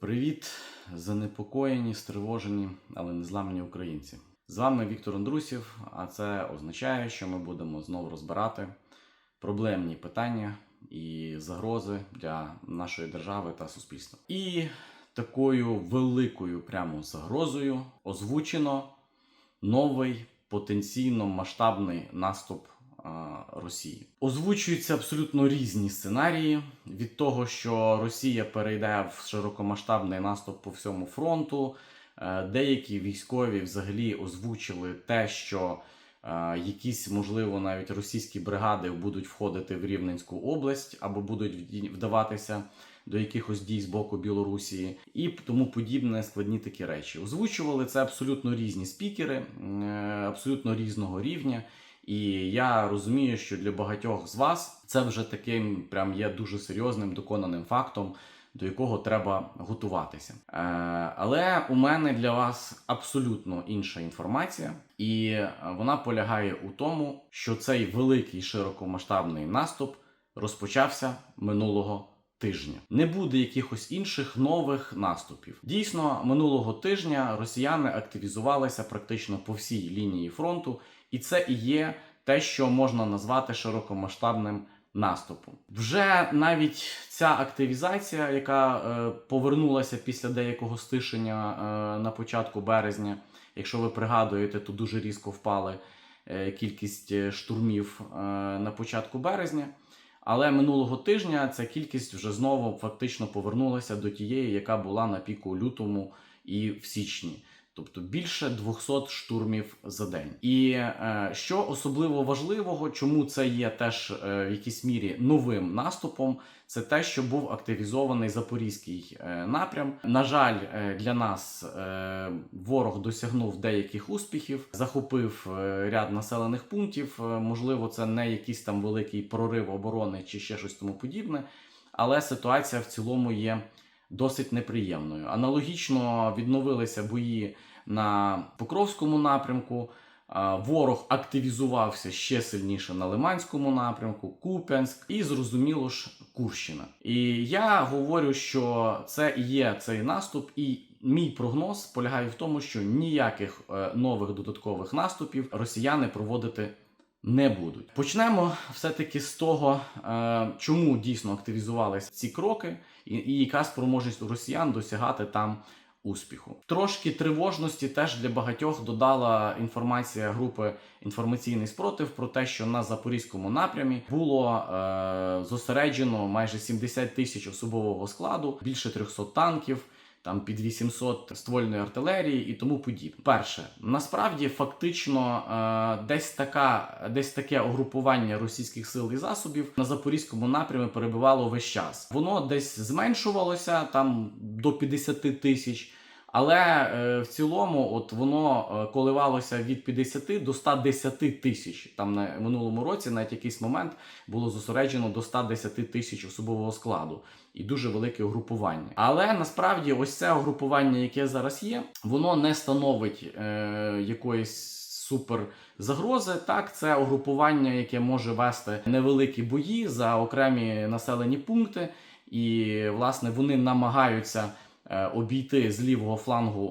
Привіт, занепокоєні, стривожені, але незламні українці. З вами Віктор Андрусів, а це означає, що ми будемо знову розбирати проблемні питання і загрози для нашої держави та суспільства. І такою великою прямо загрозою озвучено новий потенційно масштабний наступ Росії. Озвучуються абсолютно різні сценарії від того, що Росія перейде в широкомасштабний наступ по всьому фронту. Е, Деякі військові взагалі озвучили те, що е, якісь, можливо, навіть російські бригади будуть входити в Рівненську область або будуть вдаватися до якихось дій з боку Білорусі і тому подібне складні такі речі. Озвучували це абсолютно різні спікери, е, абсолютно різного рівня. І я розумію, що для багатьох з вас це вже таким прям є дуже серйозним доконаним фактом, до якого треба готуватися. Е, але у мене для вас абсолютно інша інформація, і вона полягає у тому, що цей великий широкомасштабний наступ розпочався минулого тижня. Не буде якихось інших нових наступів. Дійсно, минулого тижня росіяни активізувалися практично по всій лінії фронту, і це і є те, що можна назвати широкомасштабним наступом. Вже навіть ця активізація, яка е, повернулася після деякого стишення е, на початку березня, якщо ви пригадуєте, то дуже різко впали е, кількість е, штурмів е, на початку березня. Але минулого тижня ця кількість вже знову фактично повернулася до тієї, яка була на піку лютому і в січні. Тобто більше 200 штурмів за день. І е, що особливо важливого, чому це є теж е, в якійсь мірі новим наступом, це те, що був активізований запорізький е, напрям. На жаль, е, для нас е, ворог досягнув деяких успіхів, захопив е, ряд населених пунктів. Е, можливо, це не якийсь там великий прорив оборони чи ще щось тому подібне, але ситуація в цілому є досить неприємною. Аналогічно відновилися бої на Покровському напрямку. Ворог активізувався ще сильніше на Лиманському напрямку, Куп'янськ і зрозуміло ж Курщина. І я говорю, що це і є цей наступ, і мій прогноз полягає в тому, що ніяких е, нових додаткових наступів росіяни проводити не будуть. Почнемо все-таки з того, е, чому дійсно активізувалися ці кроки, і, яка спроможність росіян досягати там успіху. Трошки тривожності теж для багатьох додала інформація групи інформаційний спротив про те, що на запорізькому напрямі було е, зосереджено майже 70 тисяч особового складу, більше 300 танків. Там під 800 ствольної артилерії і тому подібне. Перше, насправді фактично е, десь така, десь таке угрупування російських сил і засобів на запорізькому напрямі перебувало весь час. Воно десь зменшувалося там до 50 тисяч. Але е, в цілому, от воно е, коливалося від 50 до 110 тисяч. Там на минулому році, навіть якийсь момент було зосереджено до 110 тисяч особового складу і дуже велике угрупування. Але насправді, ось це угрупування, яке зараз є, воно не становить е, якоїсь супер загрози. Так, це угрупування, яке може вести невеликі бої за окремі населені пункти, і власне вони намагаються обійти з лівого флангу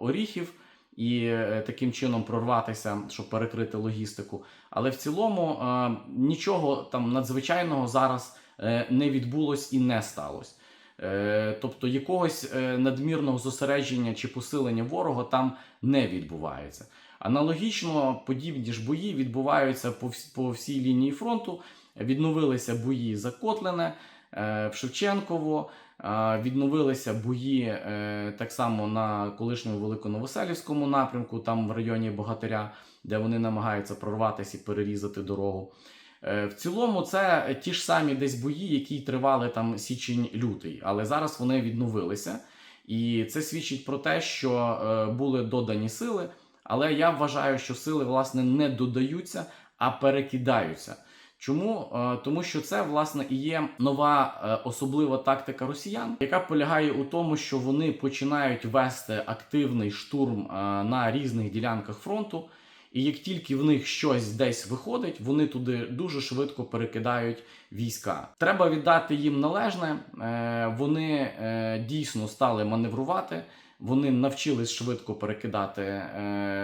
оріхів. І е, таким чином прорватися, щоб перекрити логістику. Але в цілому е, нічого там надзвичайного зараз е, не відбулось і не сталося. Е, тобто якогось е, надмірного зосередження чи посилення ворога там не відбувається. Аналогічно подібні ж бої відбуваються по, вс- по всій лінії фронту. Відновилися бої за Котлине, е, в Шевченково, е, відновилися бої е, так само на колишньому Великоновоселівському напрямку, там в районі Богатиря, де вони намагаються прорватися і перерізати дорогу. Е, В цілому це ті ж самі десь бої, які тривали там січень-лютий, але зараз вони відновилися. І це свідчить про те, що е, були додані сили. Але я вважаю, що сили власне не додаються, а перекидаються. Чому? Е, Тому що це власне і є нова е, особлива тактика росіян, яка полягає у тому, що вони починають вести активний штурм е, на різних ділянках фронту. І як тільки в них щось десь виходить, вони туди дуже швидко перекидають війська. Треба віддати їм належне. Вони дійсно стали маневрувати. Вони навчились швидко перекидати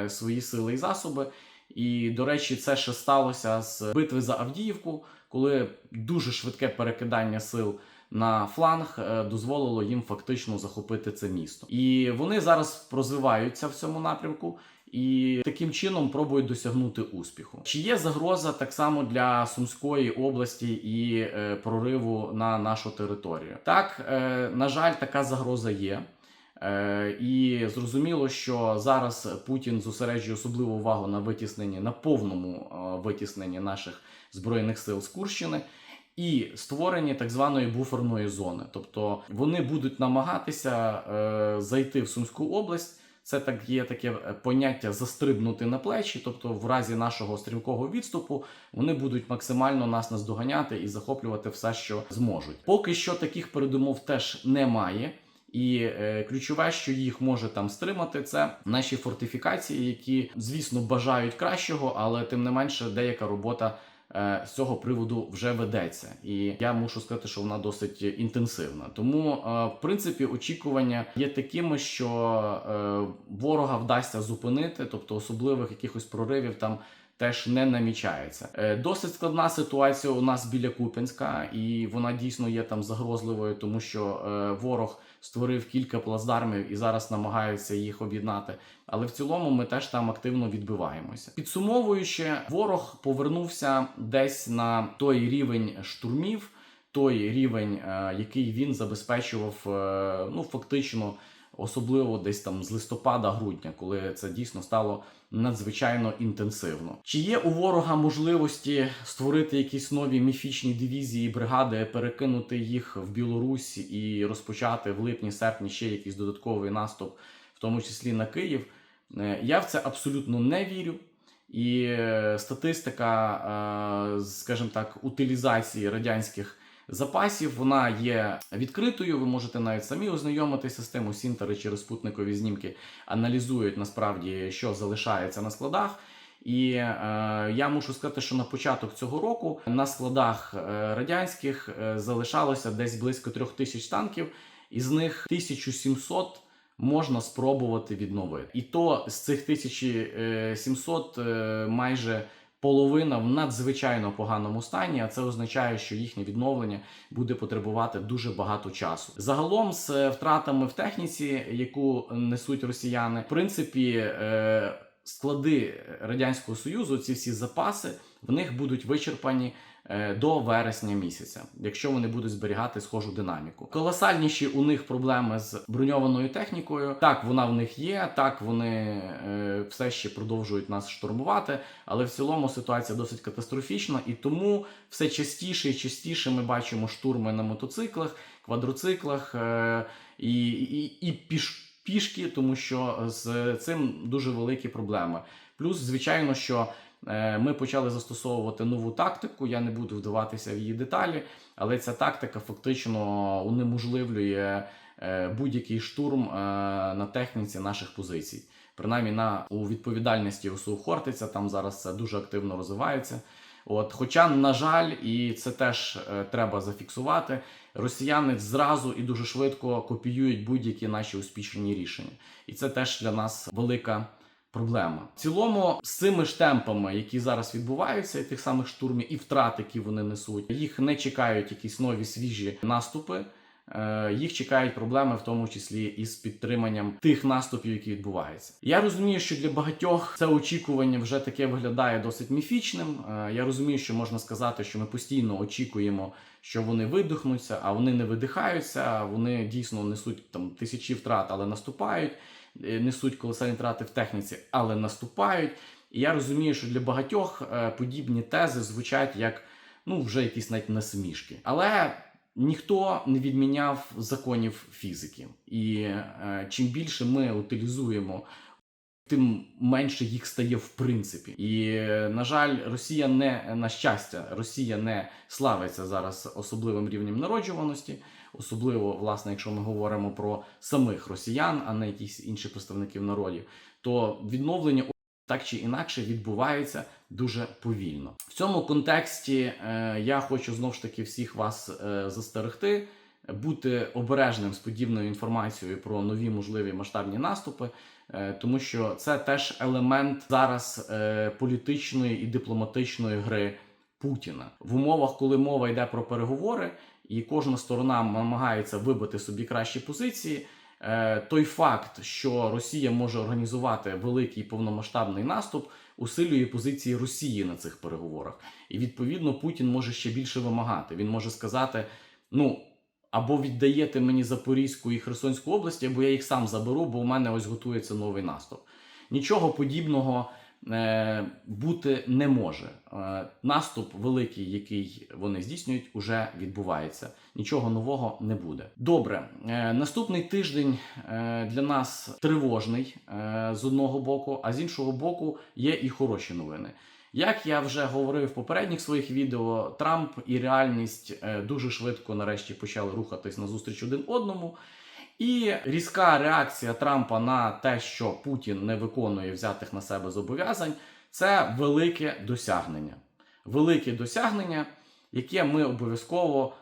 свої сили і засоби. І, до речі, це ще сталося з битви за Авдіївку, коли дуже швидке перекидання сил на фланг е, дозволило їм фактично захопити це місто. І вони зараз розвиваються в цьому напрямку. І таким чином пробують досягнути успіху. Чи є загроза так само для Сумської області і е, прориву на нашу територію? Так, е, на жаль, така загроза є. Е, і зрозуміло, що зараз Путін зосереджує особливу увагу на витісненні, на повному е, витісненні наших збройних сил з Курщини і створенні так званої буферної зони. Тобто вони будуть намагатися е, зайти в Сумську область. Це так є таке поняття застрибнути на плечі, тобто в разі нашого стрімкого відступу вони будуть максимально нас наздоганяти і захоплювати все, що зможуть. Поки що таких передумов теж немає. І е, ключове, що їх може там стримати, це наші фортифікації, які, звісно, бажають кращого, але тим не менше деяка робота е, з цього приводу вже ведеться. І я мушу сказати, що вона досить інтенсивна. Тому, е, в принципі, очікування є такими, що е, ворога вдасться зупинити, тобто особливих якихось проривів там. Теж не намічається. Е, Досить складна ситуація у нас біля Куп'янська, і вона дійсно є там загрозливою, тому що е, ворог створив кілька плацдармів і зараз намагається їх об'єднати. Але в цілому ми теж там активно відбиваємося. Підсумовуючи, ворог повернувся десь на той рівень штурмів, той рівень, е, який він забезпечував, ну фактично. Особливо десь там з листопада-грудня, коли це дійсно стало надзвичайно інтенсивно. Чи є у ворога можливості створити якісь нові міфічні дивізії, бригади, перекинути їх в Білорусь і розпочати в липні-серпні ще якийсь додатковий наступ, в тому числі на Київ? Е, Я в це абсолютно не вірю. І е, статистика, е, скажімо так, утилізації радянських запасів вона є відкритою. Ви можете навіть самі ознайомитися з тим. Сінтери через спутникові знімки аналізують насправді, що залишається на складах. І е, я мушу сказати, що на початок цього року на складах е, радянських е, залишалося десь близько трьох тисяч танків, із них 1700 можна спробувати відновити. І то з цих 1700 е, майже половина в надзвичайно поганому стані, а це означає, що їхнє відновлення буде потребувати дуже багато часу. Загалом з е, втратами в техніці, яку несуть росіяни, в принципі. е, Склади радянського союзу, ці всі запаси, в них будуть вичерпані до вересня місяця, якщо вони будуть зберігати схожу динаміку. Колосальніші у них проблеми з броньованою технікою. Так, вона в них є. Так, вони е, все ще продовжують нас штурмувати, але в цілому ситуація досить катастрофічна, і тому все частіше і частіше ми бачимо штурми на мотоциклах, квадроциклах е, і, і, і піш пішки, тому що з цим дуже великі проблеми. Плюс, звичайно, що е, ми почали застосовувати нову тактику. Я не буду вдаватися в її деталі, але ця тактика фактично унеможливлює е, будь-який штурм е, на техніці наших позицій. Принаймні на у відповідальності УСУ Хортиця там зараз це дуже активно розвивається. От, хоча, на жаль, і це теж е, треба зафіксувати. Росіяни зразу і дуже швидко копіюють будь-які наші успішні рішення, і це теж для нас велика проблема. В цілому, з цими ж темпами, які зараз відбуваються, тих самих штурмів і втрат, які вони несуть, їх не чекають якісь нові свіжі наступи. Е, Їх чекають проблеми, в тому числі із підтриманням тих наступів, які відбуваються. Я розумію, що для багатьох це очікування вже таке виглядає досить міфічним. Е, Я розумію, що можна сказати, що ми постійно очікуємо, що вони видихнуться, а вони не видихаються. Вони дійсно несуть там тисячі втрат, але наступають, е, несуть колосальні втрати в техніці, але наступають. І я розумію, що для багатьох подібні тези звучать як ну вже якісь навіть насмішки. Але ніхто не відміняв законів фізики, і е, чим більше ми утилізуємо. Тим менше їх стає в принципі, і е, на жаль, Росія не на щастя, Росія не славиться зараз особливим рівнем народжуваності, особливо, власне, якщо ми говоримо про самих росіян, а не якісь інші представників народів, то відновлення так чи інакше відбуваються дуже повільно. В цьому контексті е, я хочу знову ж таки всіх вас е, застерегти, бути обережним з подібною інформацією про нові можливі масштабні наступи, е, тому що це теж елемент зараз е, політичної і дипломатичної гри Путіна в умовах, коли мова йде про переговори, і кожна сторона намагається вибити собі кращі позиції. Е, той факт, що Росія може організувати великий повномасштабний наступ, усилює позиції Росії на цих переговорах. І відповідно Путін може ще більше вимагати. Він може сказати: ну або віддаєте мені Запорізьку і Херсонську області, або я їх сам заберу, бо у мене ось готується новий наступ. Нічого подібного бути не може. Е, наступ великий, який вони здійснюють, уже відбувається. Нічого нового не буде. Добре, е, наступний тиждень е, для нас тривожний е, з одного боку, а з іншого боку, є і хороші новини. Як я вже говорив в попередніх своїх відео, Трамп і реальність е, дуже швидко нарешті почали рухатись назустріч один одному. І різка реакція Трампа на те, що Путін не виконує взятих на себе зобов'язань, це велике досягнення. Велике досягнення, яке ми обов'язково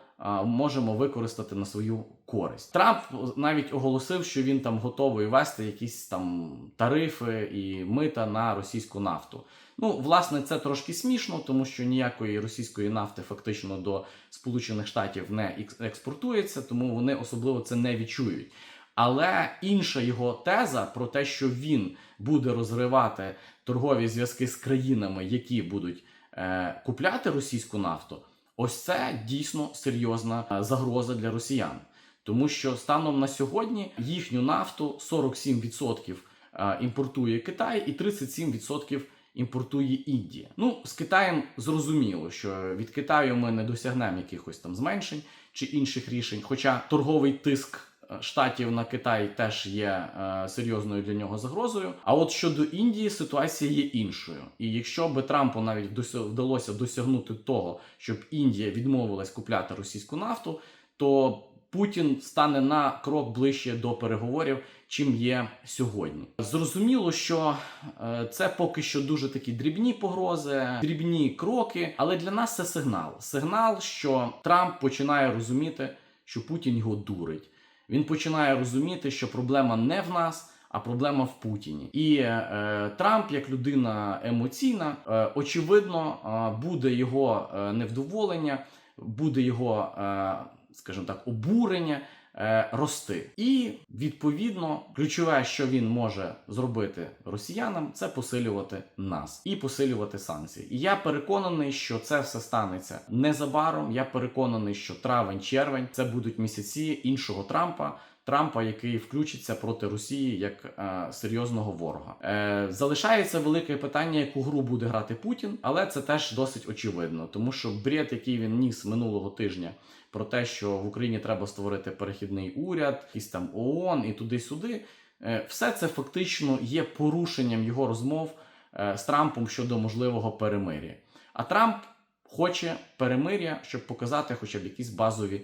можемо використати на свою користь. Трамп навіть оголосив, що він там готовий ввести якісь там тарифи і мита на російську нафту. Ну, власне, це трошки смішно, тому що ніякої російської нафти фактично до Сполучених Штатів не експортується, тому вони особливо це не відчують. Але інша його теза про те, що він буде розривати торгові зв'язки з країнами, які будуть е, купляти російську нафту, ось це дійсно серйозна е, загроза для росіян. Тому що станом на сьогодні їхню нафту 47% е, імпортує Китай і 37% імпортує Індія. Ну, з Китаєм зрозуміло, що від Китаю ми не досягнемо якихось там зменшень чи інших рішень. Хоча торговий тиск е, штатів на Китай теж є е, серйозною для нього загрозою. А от щодо Індії ситуація є іншою. І якщо би Трампу навіть вдалося досягнути того, щоб Індія відмовилась купляти російську нафту, то Путін стане на крок ближче до переговорів, чим є сьогодні. Зрозуміло, що е, це поки що дуже такі дрібні погрози, дрібні кроки, але для нас це сигнал. Сигнал, що Трамп починає розуміти, що Путін його дурить. Він починає розуміти, що проблема не в нас. А проблема в Путіні, і е, Трамп, як людина емоційна, е, очевидно, е, буде його е, невдоволення, буде його, е, скажімо так, обурення е, рости. І відповідно, ключове, що він може зробити росіянам, це посилювати нас і посилювати санкції. І я переконаний, що це все станеться незабаром. Я переконаний, що травень-червень це будуть місяці іншого Трампа. Трампа, який включиться проти Росії як е, серйозного ворога, е, залишається велике питання, яку гру буде грати Путін, але це теж досить очевидно, тому що бред, який він ніс минулого тижня, про те, що в Україні треба створити перехідний уряд, якийсь там ООН і туди-сюди, е, все це фактично є порушенням його розмов е, з Трампом щодо можливого перемир'я. А Трамп хоче перемир'я, щоб показати хоча б якісь базові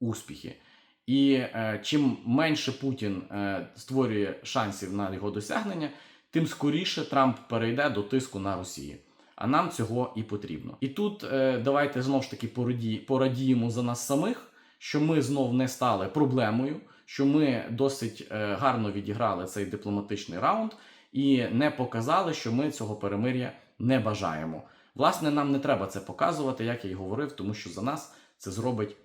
успіхи. І е, чим менше Путін е, створює шансів на його досягнення, тим скоріше Трамп перейде до тиску на Росію. А нам цього і потрібно. І тут е, давайте знов ж таки пораді, порадіємо за нас самих, що ми знов не стали проблемою, що ми досить е, гарно відіграли цей дипломатичний раунд і не показали, що ми цього перемир'я не бажаємо. Власне, нам не треба це показувати, як я й говорив, тому що за нас це зробить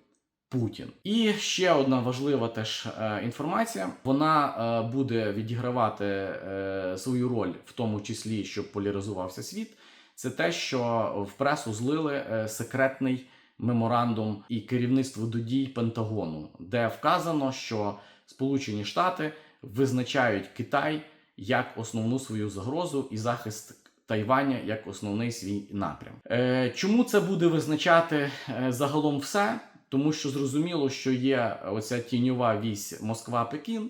Путін. І ще одна важлива теж е, інформація. Вона е, буде відігравати е, свою роль, в тому числі, щоб поляризувався світ. Це те, що в пресу злили е, секретний меморандум і керівництво до дій Пентагону, де вказано, що Сполучені Штати визначають Китай як основну свою загрозу і захист Тайваня як основний свій напрям. Е, чому це буде визначати е, загалом все? Тому що зрозуміло, що є оця тіньова вісь Москва-Пекін,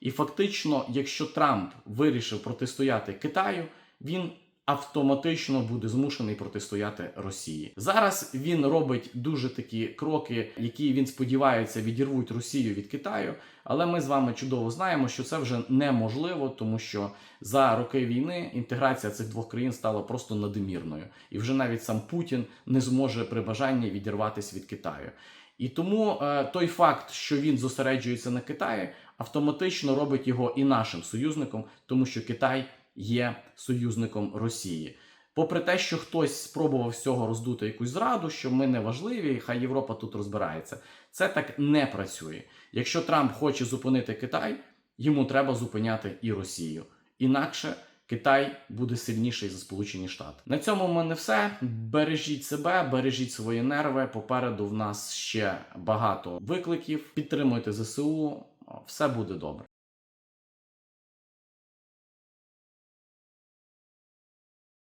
і фактично, якщо Трамп вирішив протистояти Китаю, він автоматично буде змушений протистояти Росії. Зараз він робить дуже такі кроки, які він сподівається відірвуть Росію від Китаю. Але ми з вами чудово знаємо, що це вже неможливо, тому що за роки війни інтеграція цих двох країн стала просто надмірною, і вже навіть сам Путін не зможе при бажанні відірватися від Китаю. І тому е, той факт, що він зосереджується на Китаї, автоматично робить його і нашим союзником, тому що Китай є союзником Росії. Попри те, що хтось спробував з цього роздути якусь зраду, що ми не важливі, хай Європа тут розбирається. Це так не працює. Якщо Трамп хоче зупинити Китай, йому треба зупиняти і Росію. Інакше Китай буде сильніший за Сполучені Штати. На цьому в мене все. Бережіть себе, бережіть свої нерви. Попереду в нас ще багато викликів. Підтримуйте ЗСУ. Все буде добре.